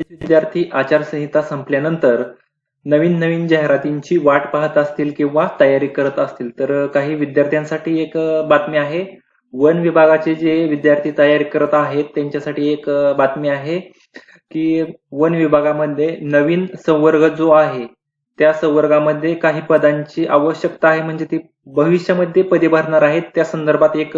विद्यार्थी आचारसंहिता संपल्यानंतर नवीन नवीन जाहिरातींची वाट पाहत असतील किंवा तयारी करत असतील. तर काही विद्यार्थ्यांसाठी एक बातमी आहे. वन विभागाचे जे विद्यार्थी तयारी करत आहेत त्यांच्यासाठी एक बातमी आहे की वन विभागामध्ये नवीन संवर्ग जो आहे त्या संवर्गामध्ये काही पदांची आवश्यकता आहे. म्हणजे ती भविष्यामध्ये पदे भरणार आहेत. त्या संदर्भात एक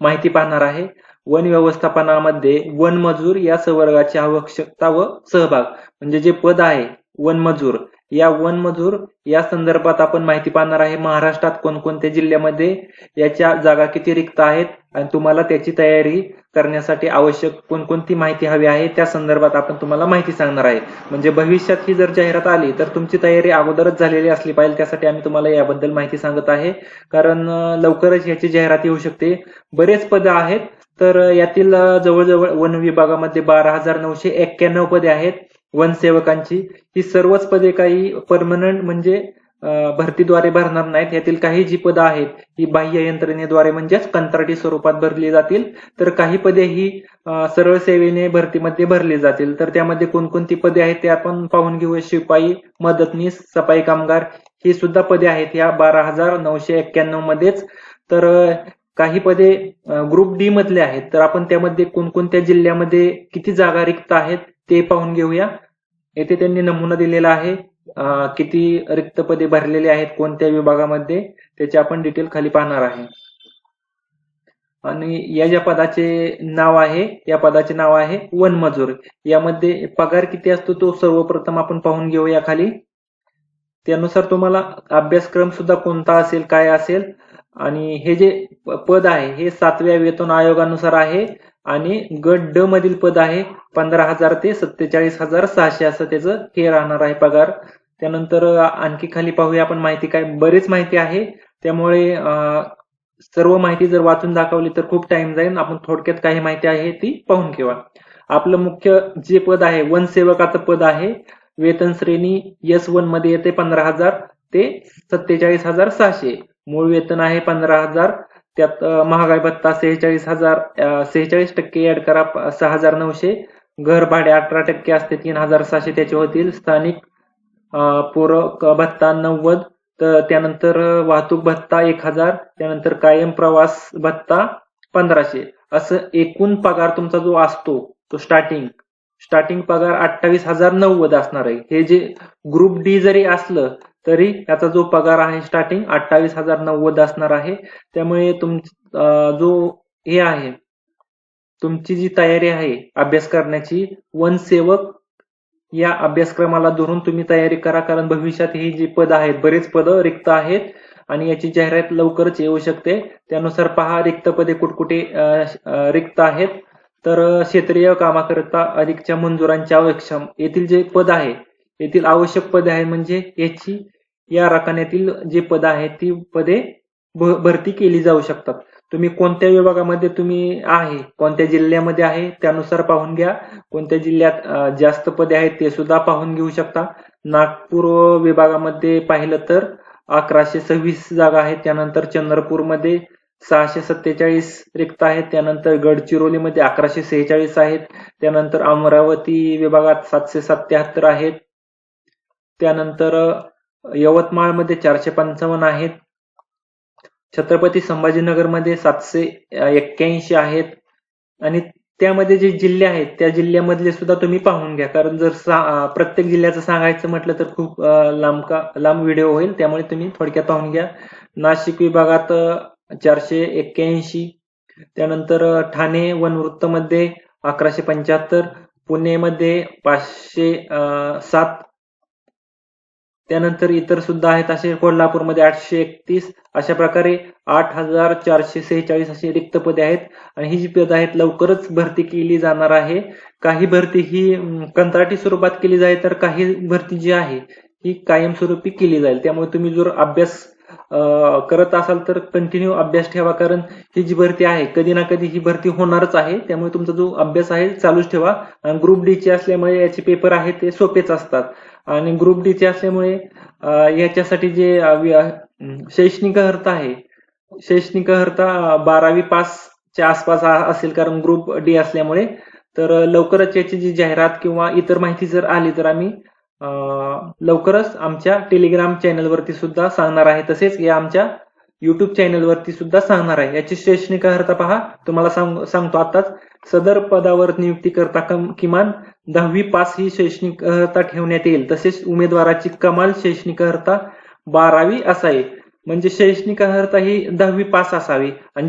माहिती पाहणार आहे. वन व्यवस्थापनामध्ये वन मजूर या संवर्गाची आवश्यकता व सहभाग. म्हणजे जे पद आहे वन मजूर या वन मजूर या संदर्भात आपण माहिती पाहणार आहे महाराष्ट्रात कोणकोणत्या जिल्ह्यामध्ये याच्या जागा किती रिक्त आहेत आणि तुम्हाला त्याची तयारी करण्यासाठी आवश्यक कोणकोणती माहिती हवी आहे त्या संदर्भात आपण तुम्हाला माहिती सांगणार आहे. म्हणजे भविष्यात ही जर जाहिरात आली तर तुमची तयारी अगोदरच झालेली असली पाहिजे त्यासाठी आम्ही तुम्हाला याबद्दल माहिती सांगत आहे. कारण लवकरच याची जाहिरात येऊ शकते. बरेच पदं आहेत तर यातील जवळजवळ वन विभागामध्ये बारा हजार नऊशे एक्क्याण्णव पदे आहेत. वनसेवकांची ही सर्वच पदे काही परमनंट म्हणजे भरतीद्वारे भरणार नाहीत. यातील काही जी पदं आहेत ही बाह्य यंत्रणेद्वारे म्हणजेच कंत्राटी स्वरूपात भरली जातील. तर काही पदे ही सरळ सेवेने भरतीमध्ये भरली जातील. तर त्यामध्ये कोणकोणती पदे आहेत ते आपण पाहून घेऊ शिपाई मदतनीस सफाई कामगार ही सुद्धा पदे आहेत. या बारा हजार नऊशे एक्क्याण्णव मध्येच. तर काही पदे ग्रुप डी मधले आहेत. तर आपण त्यामध्ये कोणकोणत्या जिल्ह्यामध्ये किती जागा रिक्त आहेत ते पाहून घेऊया. येथे त्यांनी नमुना दिलेला आहे. किती रिक्त पदे भरलेले आहेत कोणत्या विभागामध्ये त्याचे आपण डिटेल खाली पाहणार आहे. आणि या ज्या पदाचे नाव आहे या पदाचे नाव आहे वन मजूर यामध्ये पगार किती असतो तो सर्वप्रथम आपण पाहून घेऊया खाली. त्यानुसार तुम्हाला अभ्यासक्रम सुद्धा कोणता असेल काय असेल आणि हे जे पद आहे हे सातव्या वेतन आयोगानुसार आहे. आणि गट ड मधील पद आहे पंधरा हजार ते सत्तेचाळीस हजार सहाशे असं त्याचं हे राहणार आहे पगार. त्यानंतर आणखी खाली पाहूया आपण माहिती काय बरीच माहिती आहे. त्यामुळे सर्व माहिती जर वाचून दाखवली तर खूप टाइम जाईल. आपण थोडक्यात काही माहिती आहे ती पाहून घेऊया आपलं मुख्य जे पद आहे वनसेवकाचं पद आहे. वेतन श्रेणी एस वनमध्ये येते पंधरा हजार ते सत्तेचाळीस हजार सहाशे. मूळ वेतन आहे पंधरा हजार. त्यात महागाई भत्ता सेहेचाळीस हजार सेहेचाळीस टक्के ऍड करा सहा हजार नऊशे. घर भाडे अठरा टक्के असते तीन हजार सहाशे त्याचे होतील स्थानिक पूरक भत्ता नव्वद. तर त्यानंतर वाहतूक भत्ता एक हजार त्यानंतर कायम प्रवास भत्ता पंधराशे. असं एकूण पगार तुमचा जो असतो तो स्टार्टिंग स्टार्टिंग पगार अठ्ठावीस हजार नव्वद असणार आहे. हे जे ग्रुप डी जरी असलं तरी याचा जो पगार आहे स्टार्टिंग अठ्ठावीस हजार नव्वद असणार आहे. त्यामुळे तुम जो हे आहे तुमची जी तयारी आहे अभ्यास करण्याची वनसेवक या अभ्यासक्रमाला धरून तुम्ही तयारी करा. कारण भविष्यात ही जी पद आहेत बरेच पद रिक्त आहेत आणि याची जाहिरात लवकरच येऊ शकते. त्यानुसार पहा रिक्त पदे कुठकुठे रिक्त आहेत. तर क्षेत्रीय कामाकरिता अधिकच्या मंजुरांच्या आवश्यक येथील जे पद आहे येथील आवश्यक पदे आहे म्हणजे याची या रकान्यातील जे पद आहेत ती पदे भरती केली जाऊ शकतात. तुम्ही कोणत्या विभागामध्ये तुम्ही आहे कोणत्या जिल्ह्यामध्ये आहे त्यानुसार पाहून घ्या. कोणत्या जिल्ह्यात जास्त पदे आहेत ते सुद्धा पाहून घेऊ शकता. नागपूर विभागामध्ये पाहिलं तर अकराशे सव्वीस जागा आहेत त्यानंतर चंद्रपूरमध्ये सहाशे सत्तेचाळीस रिक्त आहेत त्यानंतर गडचिरोलीमध्ये अकराशे सेहेचाळीस आहेत त्यानंतर अमरावती विभागात सातशे सत्याहत्तर आहेत त्यानंतर यवतमाळमध्ये चारशे पंचावन्न आहेत. छत्रपती संभाजीनगरमध्ये सातशे एक्क्याऐंशी आहेत. आणि त्यामध्ये जे जिल्हे आहेत त्या जिल्ह्यामधले सुद्धा तुम्ही पाहून घ्या. कारण जर प्रत्येक जिल्ह्याचं सांगायचं म्हटलं तर खूप लांब का लांब व्हिडिओ होईल. त्यामुळे तुम्ही थोडक्यात पाहून घ्या. नाशिक विभागात चारशे एक्क्याऐंशी. त्यानंतर ठाणे वनवृत्तमध्ये अकराशे पंच्याहत्तर. पुणेमध्ये पाचशे सात. त्यानंतर इतर सुद्धा आहेत असे कोल्हापूरमध्ये आठशे एकतीस अशा प्रकारे आठ हजार चारशे सेहेचाळीस अशी रिक्त पदे आहेत. आणि ही जी पदे आहेत लवकरच भरती केली जाणार आहे. काही भरती ही कंत्राटी स्वरूपात केली जाईल तर काही भरती जी आहे ही कायमस्वरूपी केली जाईल. त्यामुळे तुम्ही जर अभ्यास करत असाल तर कंटिन्यू अभ्यास ठेवा. कारण ही जी भरती आहे कधी ना कधी ही भरती होणारच आहे. त्यामुळे तुमचा जो अभ्यास आहे चालूच ठेवा. आणि ग्रुप डी चे असल्यामुळे याचे पेपर आहेत ते सोपेच असतात. आणि ग्रुप डी चे असल्यामुळे याच्यासाठी जे शैक्षणिक अर्थ आहे शैक्षणिक अर्थ बारावी पासच्या आसपास असेल कारण ग्रुप डी असल्यामुळे तर लवकरच याची जी जाहिरात किंवा इतर माहिती जर आली तर आम्ही लवकरच आमच्या टेलिग्राम चॅनलवरती सुद्धा सांगणार आहे. तसेच या आमच्या युट्यूब चॅनलवरती सुद्धा सांगणार आहे. याची शैक्षणिक पहा. तुम्हाला सांग- सांगतो आताच सदर पदावर नियुक्ती करता कम- किमान दहावी पास ही शैक्षणिक अर्हता ठेवण्यात येईल. तसेच उमेदवाराची कमाल शैक्षणिक अर्हता बारावी असावी. म्हणजे शैक्षणिक अर्हता ही दहावी पास असावी. आणि